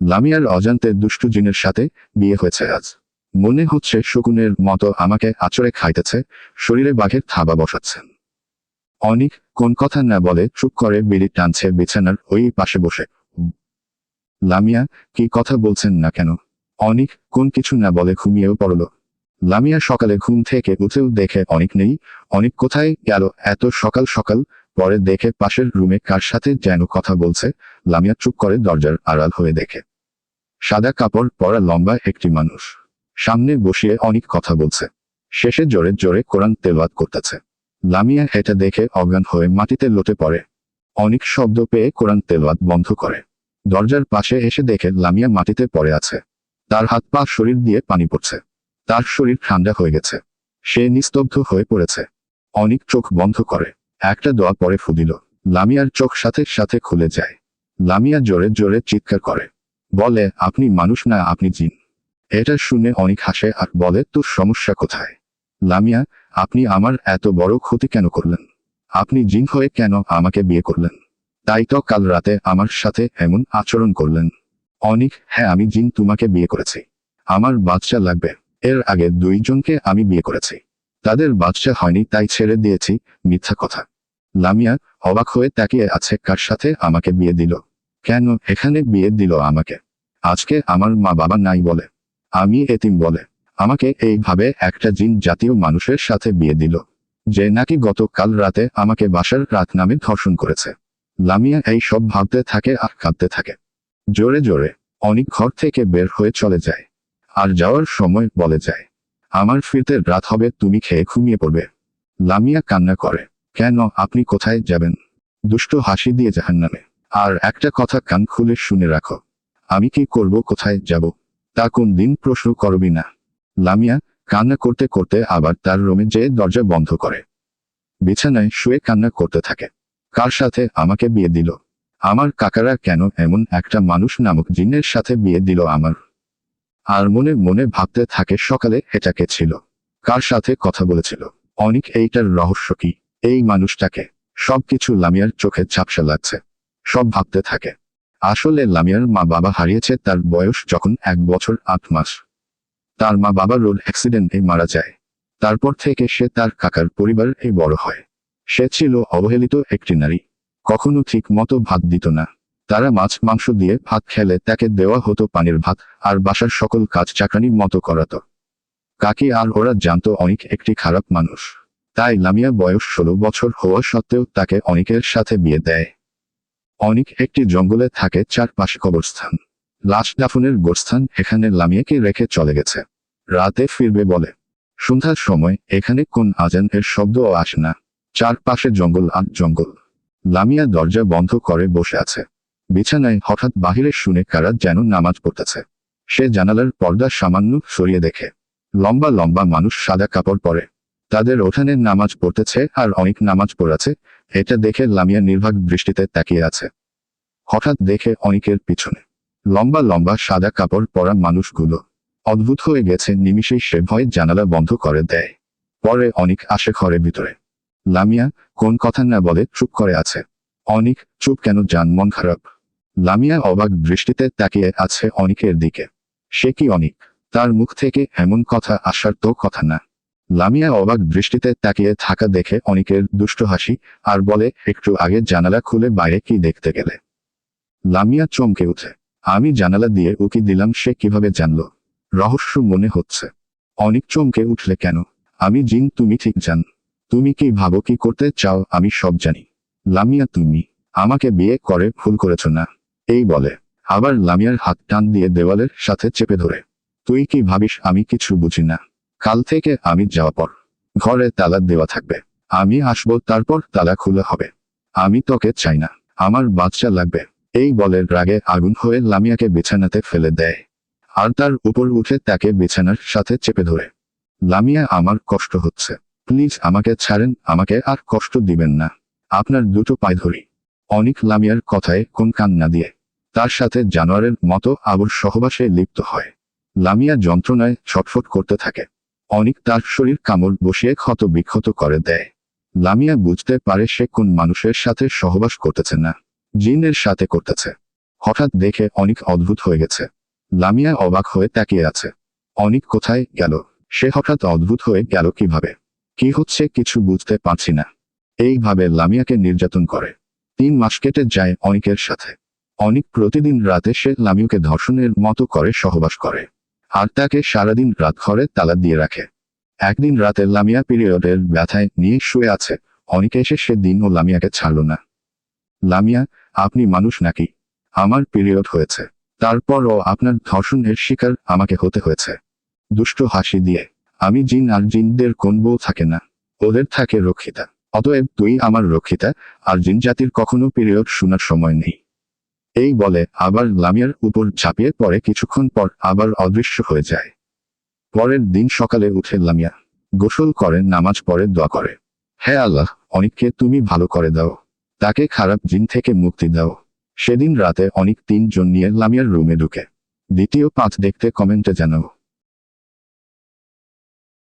লামিয়ার অজান্তে দুষ্টু জিনের সাথে বিয়ে হয়েছে আজ। মনে হচ্ছে শকুনের মতো আমাকে আচরে খাইতেছে, শরীরে বাঘের থাবা বসাচ্ছেন। অনিক কোন কথা না বলে চুপ করে বিড়ি টানছে বিছানার ওই পাশে বসে। লামিয়া কি কথা বলছেন না কেন? অনিক কোন কিছু না বলে ঘুমিয়েও পড়ল। লামিয়া সকালে ঘুম থেকে উঠেও দেখে অনেক নেই। অনেক কোথায় গেল? এত সকাল সকাল পরে দেখে পাশের রুমে কার সাথে যেন কথা বলছে, লামিয়া চুপ করে দরজার আড়াল হয়ে দেখে। সাদা কাপড় পরা লম্বা একটি মানুষ। সামনে বসিয়ে অনেক কথা বলছে। শেষে জোরে জোরে কোরআন তেলওয়াত করতেছে। লামিয়া এটা দেখে অজ্ঞান হয়ে মাটিতে লোটে পড়ে। অনেক শব্দ পেয়ে কোরআন তেলওয়াত বন্ধ করে। দরজার পাশে এসে দেখে লামিয়া মাটিতে পড়ে আছে। তার হাত পা শরীর দিয়ে পানি পড়ছে। তার শরীর ঠান্ডা হয়ে গেছে। সে নিস্তব্ধ হয়ে পড়েছে। অনেক চোখ বন্ধ করে। একটা দোয়া পরে ফুদিল। লামিয়ার চোখ সাথে সাথে খুলে যায়। লামিয়া জোরে জোরে চিৎকার করে। বলে, আপনি মানুষ না, আপনি জিন। এটা শুনে অনেক হাসে আর বলে, তোর সমস্যা কোথায়? লামিয়া, আপনি আমার এত বড় ক্ষতি কেন করলেন? আপনি জিন হয়ে কেন আমাকে বিয়ে করলেন? তাই তো কাল রাতে আমার সাথে এমন আচরণ করলেন। অনিক হ্যাঁ আমি জিন তোমাকে বিয়ে করেছি। আমার বাচ্চা লাগবে। এর আগে দুইজনকে আমি বিয়ে করেছি। তাদের বাচ্চা হয়নি, তাই ছেড়ে দিয়েছি, মিথ্যা কথা। লামিয়া অবাক হয়ে তাকিয়ে আছে, কার সাথে আমাকে বিয়ে দিল? কেন এখানে বিয়ে দিল আমাকে? আজকে আমার মা বাবা নাই বলে। আমি এতিম বলে। আমাকে এইভাবে একটা জিন জাতীয় মানুষের সাথে বিয়ে দিল। যে নাকি গতকাল রাতে আমাকে বাসার রাত নামে ধর্ষণ করেছে। লামিয়া এই সব ভাবতে থাকে আর কাঁদতে থাকে। জোরে জোরে অনেক ঘর থেকে বের হয়ে চলে যায়। আর যাওয়ার সময় বলে যায়। আমার ফিরতে রাত হবে, তুমি খেয়ে ঘুমিয়ে পড়বে। লামিয়া কান্না করে, কেন, আপনি কোথায় যাবেন? দুষ্ট হাসি দিয়ে জাহান নামে আর একটা কথা কান খুলে শুনে রাখো, আমি কি করব, কোথায় যাব? তা কোন দিন প্রশ্ন করবি না। লামিয়া কান্না করতে করতে আবার তার রুমে যেয়ে দরজা বন্ধ করে। বিছানায় শুয়ে কান্না করতে থাকে। কার সাথে আমাকে বিয়ে দিল? আমার কাকারা কেন এমন একটা মানুষ নামক জিনের সাথে বিয়ে দিল আমার? আর মনে মনে ভাবতে থাকে সকালে এটাকে ছিল। কার সাথে কথা বলেছিল? অনেক, এইটার রহস্য কি? এই মানুষটাকে। সবকিছু লামিয়ার চোখে ঝাপসা লাগছে। সব ভাবতে থাকে। আসলে লামিয়ার মা বাবা হারিয়েছে তার বয়স যখন এক বছর আট মাস। তার মা বাবা রোড অ্যাক্সিডেন্টে মারা যায়। তারপর থেকে সে তার কাকার পরিবার এই বড় হয়। সে ছিল অবহেলিত একটি নারী। কখনো ঠিক মতো ভাত দিত না। তারা মাছ, মাংস দিয়ে ভাত খেলে তাকে দেওয়া হতো পানির ভাত আর বাসার সকল কাজ চাকরানির মতো করাতো। কাকি আর ওরা জানতো অনেক একটি খারাপ মানুষ। তাই লামিয়া বয়স ষোলো বছর হওয়া সত্ত্বেও তাকে অনেকের সাথে বিয়ে দেয়। অনেক একটি জঙ্গলে থাকে চারপাশে কবরস্থান। লাশ দাফনের গোরস্থান এখানে লামিয়াকে রেখে চলে গেছে। রাতে ফিরবে বলে। সন্ধ্যার সময় এখানে কোন আজান এর শব্দও আসে না। চারপাশে জঙ্গল আর জঙ্গল। লামিয়া দরজা বন্ধ করে বসে আছে। বিছানায় হঠাৎ বাহিরে শুনে কারা যেন নামাজ পড়তেছে। সে জানালার পর্দা সামান্য সরিয়ে দেখে। লম্বা লম্বা মানুষ সাদা কাপড় পরে। তাদের ওঠানে নামাজ পড়তেছে আর অনেক নামাজ পড়াছে এটা দেখে লামিয়া নির্বাক দৃষ্টিতে তাকিয়ে আছে। হঠাৎ দেখে অনেকের পিছনে। লম্বা লম্বা সাদা কাপড় পরা মানুষগুলো। অদ্ভুত হয়ে গেছে, নিমিষেই সে ভয়ে জানালা বন্ধ করে দেয়। পরে অনেক আসে ঘরের ভিতরে। লামিয়া, কোন কথা না বলে চুপ করে আছে। অনেক চুপ কেন যান মন খারাপ। লামিয়া অবাক দৃষ্টিতে তাকিয়ে আছে অনেকের দিকে। সে কি অনেক? তার মুখ থেকে এমন কথা আসার তো কথা না। লামিয়া অবাক দৃষ্টিতে তাকিয়ে থাকা দেখে অনেকের দুষ্ট হাসি আর বলে, একটু আগে জানালা খুলে বাইরে কি দেখতে গেলে? লামিয়া চমকে উঠে। আমি জানালা দিয়ে উকি দিলাম, সে কীভাবে জানল? রহস্য মনে হচ্ছে। অনেক চমকে উঠলে কেন? আমি জিন, তুমি ঠিক জান। তুমি কি ভাবো কি করতে চাও, আমি সব জানি। লামিয়া, তুমি আমাকে বিয়ে করে ভুল করেছ না? এই বলে। আবার লামিয়ার হাত টান দিয়ে দেওয়ালের সাথে চেপে ধরে। তুই কি ভাবিস আমি কিছু বুঝি না? কাল থেকে আমি যাওয়া পর ঘরে তালা দেওয়া থাকবে। আমি আসব, তারপর তালা খুলে হবে। আমি তোকে চাই না। আমার বাচ্চা লাগবে। এই বলে রাগে আগুন হয়ে লামিয়াকে বিছানাতে ফেলে দেয়। আর তার উপর উঠে তাকে বিছানার সাথে চেপে ধরে। লামিয়া, আমার কষ্ট হচ্ছে। প্লিজ আমাকে ছাড়েন, আমাকে আর কষ্ট দিবেন না। আপনার দুটো পায়ে ধরি। অনেক লামিয়ার কথায় কোন কান না দিয়ে তার সাথে জানোয়ারের মতো আবর সহবাসে লিপ্ত হয়। লামিয়া যন্ত্রণায় ছটফট করতে থাকে। অনেক তার শরীর কামড় বসিয়ে ক্ষত বিক্ষত করে দেয়। লামিয়া বুঝতে পারে সে কোন মানুষের সাথে সহবাস করতেছে না, জিনের সাথে করতেছে। হঠাৎ দেখে অনেক অদ্ভুত হয়ে গেছে। লামিয়া অবাক হয়ে তাকিয়ে আছে। অনেক কোথায় গেল? সে হঠাৎ অদ্ভুত হয়ে গেল কীভাবে? কি হচ্ছে কিছু বুঝতে পারছি না। এইভাবে লামিয়াকে নির্যাতন করে। তিন মাস কেটে যায় অনিকের সাথে। অনিক প্রতিদিন রাতে সে লামিউকে ধর্ষণের মতো করে সহবাস করে। আর তাকে সারাদিন রাত ঘরে তালা দিয়ে রাখে। একদিন রাতে লামিয়া পিরিয়ডের ব্যথায় নিয়ে শুয়ে আছে। অনেক এসে সে দিন ও লামিয়াকে ছাড়ল না। লামিয়া, আপনি মানুষ নাকি? আমার পিরিয়ড হয়েছে। তারপরও আপনার ধর্ষণের শিকার আমাকে হতে হয়েছে। দুষ্ট হাসি দিয়ে। আমি জিন আর জিনদের কোন বউ থাকে না। ওদের থাকে রক্ষিতা। অতএব তুই আমার রক্ষিতা। আর জিন জাতির কখনো পিরিয়ড শোনার সময় নেই। এই বলে আবার লামিয়ার উপর ঝাঁপিয়ে পরে কিছুক্ষণ পর আবার অদৃশ্য হয়ে যায়। পরের দিন সকালে উঠে লামিয়া গোসল করে, নামাজ পরে দোয়া করে। হ্যাঁ আল্লাহ, অনেককে তুমি ভালো করে দাও। তাকে খারাপ জিন থেকে মুক্তি দাও। সেদিন রাতে অনেক তিনজন নিয়ে লামিয়ার রুমে ঢুকে। দ্বিতীয় পাঁচ দেখতে কমেন্টে জানাও